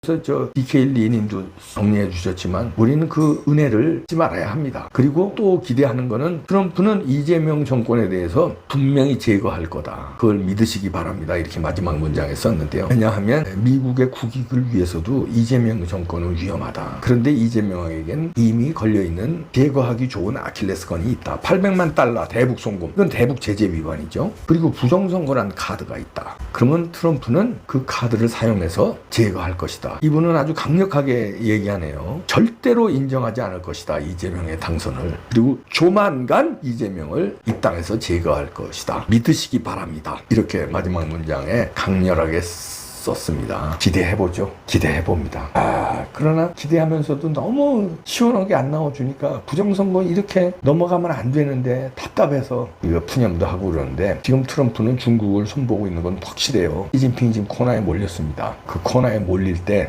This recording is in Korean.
그래서 저 DK리님도 정리해 주셨지만 우리는 그 은혜를 잊지 말아야 합니다. 그리고 또 기대하는 거는 트럼프는 이재명 정권에 대해서 분명히 제거할 거다. 그걸 믿으시기 바랍니다. 이렇게 마지막 문장에 썼는데요. 왜냐하면 미국의 국익을 위해서도 이재명 정권은 위험하다. 그런데 이재명에겐 이미 걸려있는 제거하기 좋은 아킬레스건이 있다. 800만 달러 대북 송금. 이건 대북 제재 위반이죠. 그리고 부정선거란 카드가 있다. 그러면 트럼프는 그 카드를 사용해서 제거할 것이다. 이분은 아주 강력하게 얘기하네요. 절대로 인정하지 않을 것이다. 이재명의 당선을. 그리고 조만간 이재명을 이 땅에서 제거할 것이다. 믿으시기 바랍니다. 이렇게 마지막 문장에 강렬하게 썼습니다. 기대해보죠. 기대해봅니다. 아, 그러나 기대하면서도 너무 시원하게 안 나와주니까 부정선거 이렇게 넘어가면 안 되는데 답답해서 이거 푸념도 하고 그러는데 지금 트럼프는 중국을 손보고 있는 건 확실해요. 시진핑이 지금 코너에 몰렸습니다. 그 코너에 몰릴 때